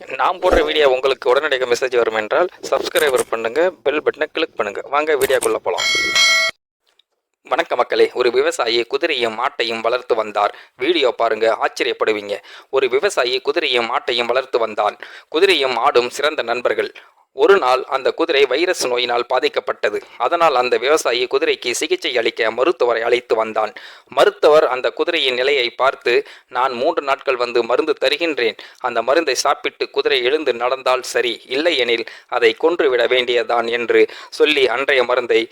நான் போடுற வீடியோ உங்களுக்கு உடனடியாக மெசேஜ் வரும் என்றால் சப்ஸ்கிரைபர் பண்ணுங்க பெல் பட்டனை கிளிக் பண்ணுங்க. வாங்க வீடியோக்குள்ள போலாம். வணக்க மக்களே. ஒரு விவசாயி குதிரையும் மாட்டையும் வளர்த்து வந்தார். வீடியோ பாருங்க ஆச்சரியப்படுவீங்க. ஒரு விவசாயி குதிரையும் மாட்டையும் வளர்த்து வந்தான். குதிரையும் ஆடும் சிறந்த நண்பர்கள். ஒரு நாள் அந்த குதிரை வைரஸ் நோயினால் பாதிக்கப்பட்டது. அதனால் அந்த விவசாயி குதிரைக்கு சிகிச்சை அளிக்க மருத்துவரை அழைத்து வந்தான். மருத்துவர் அந்த குதிரையின் நிலையை பார்த்து நான் மூன்று நாட்கள் வந்து மருந்து தருகின்றேன். அந்த மருந்தை சாப்பிட்டு குதிரை எழுந்து நடந்தால் சரி. இல்லையெனில் அதை கொன்றுவிட வேண்டியதான் என்று சொல்லி அன்றைய மருந்தை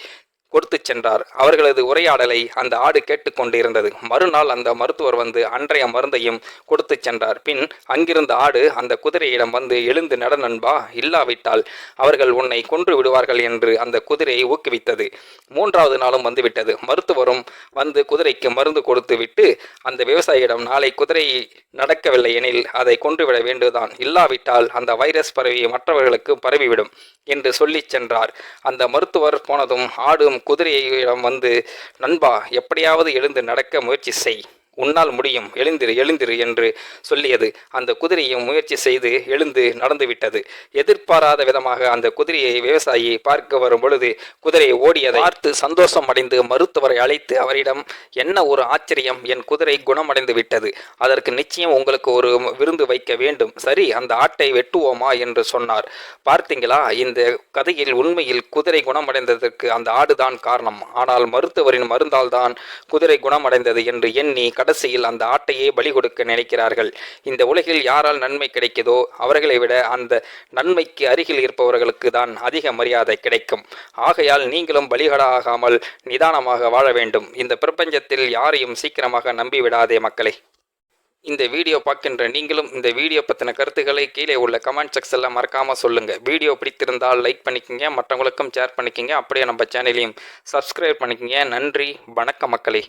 கொடுத்து சென்றார். அவர்களது உரையாடலை அந்த ஆடு கேட்டுக்கொண்டிருந்தது மறுநாள் அந்த மருத்துவர் வந்து அன்றைய மருந்தையும் கொடுத்து சென்றார். பின் அங்கிருந்த ஆடு அந்த குதிரையிடம் வந்து எழுந்து நட நண்பா இல்லாவிட்டால் அவர்கள் உன்னை கொன்று விடுவார்கள் என்று அந்த குதிரையை ஊக்குவித்தது. மூன்றாவது நாளும் வந்துவிட்டது. மருத்துவரும் வந்து குதிரைக்கு மருந்து கொடுத்து விட்டு அந்த விவசாயியிடம் நாளை குதிரை நடக்கவில்லை எனில் அதை கொன்றுவிட வேண்டுதான். இல்லாவிட்டால் அந்த வைரஸ் பரவி மற்றவர்களுக்கு பரவிவிடும் என்று சொல்லிச் சென்றார். அந்த மருத்துவர் போனதும் ஆடும் குதிரையிடம் வந்து நண்பா எப்படியாவது எழுந்து நடக்க முயற்சி செய். உன்னால் முடியும். எழுந்திரு எழுந்திரு என்று சொல்லியது. அந்த குதிரையும் முயற்சி செய்து எழுந்து நடந்துவிட்டது எதிர்பாராத விதமாக அந்த குதிரையை விவசாயி பார்க்க வரும் பொழுது குதிரை ஓடியதை பார்த்து சந்தோஷம் அடைந்து மருத்துவரை அழைத்து அவரிடம் என்ன ஒரு ஆச்சரியம். என் குதிரை குணமடைந்து விட்டது. அதற்கு நிச்சயம் உங்களுக்கு ஒரு விருந்து வைக்க வேண்டும். சரி அந்த ஆட்டை வெட்டுவோமா? என்று சொன்னார். பார்த்தீங்களா? இந்த கதையில் உண்மையில் குதிரை குணமடைந்ததற்கு அந்த ஆடுதான் காரணம். ஆனால் மருத்துவரின் மருந்தால் தான் குதிரை குணமடைந்தது என்று எண்ணி கடைசியில் அந்த ஆட்டையே பலி கொடுக்க நினைக்கிறார்கள். இந்த உலகில் யாரால் நன்மை கிடைக்குதோ அவர்களை விட அந்த நன்மைக்கு அருகில் இருப்பவர்களுக்கு தான் அதிக மரியாதை கிடைக்கும். ஆகையால் நீங்களும் பலிகடாகாமல் நிதானமாக வாழ வேண்டும். இந்த பிரபஞ்சத்தில் யாரையும் சீக்கிரமாக நம்பிவிடாதே மக்களே. இந்த வீடியோ பார்க்கின்ற நீங்களும் இந்த வீடியோ பற்றின கருத்துக்களை கீழே உள்ள கமெண்ட் செக்ஷனில் மறக்காமல் சொல்லுங்கள் வீடியோ பிடித்திருந்தால் லைக் பண்ணிக்கோங்க மற்றவங்களுக்கும் ஷேர் பண்ணிக்கோங்க. அப்படியே நம்ம சேனலையும் சப்ஸ்கிரைப் பண்ணிக்கோங்க. நன்றி வணக்கம் மக்களே.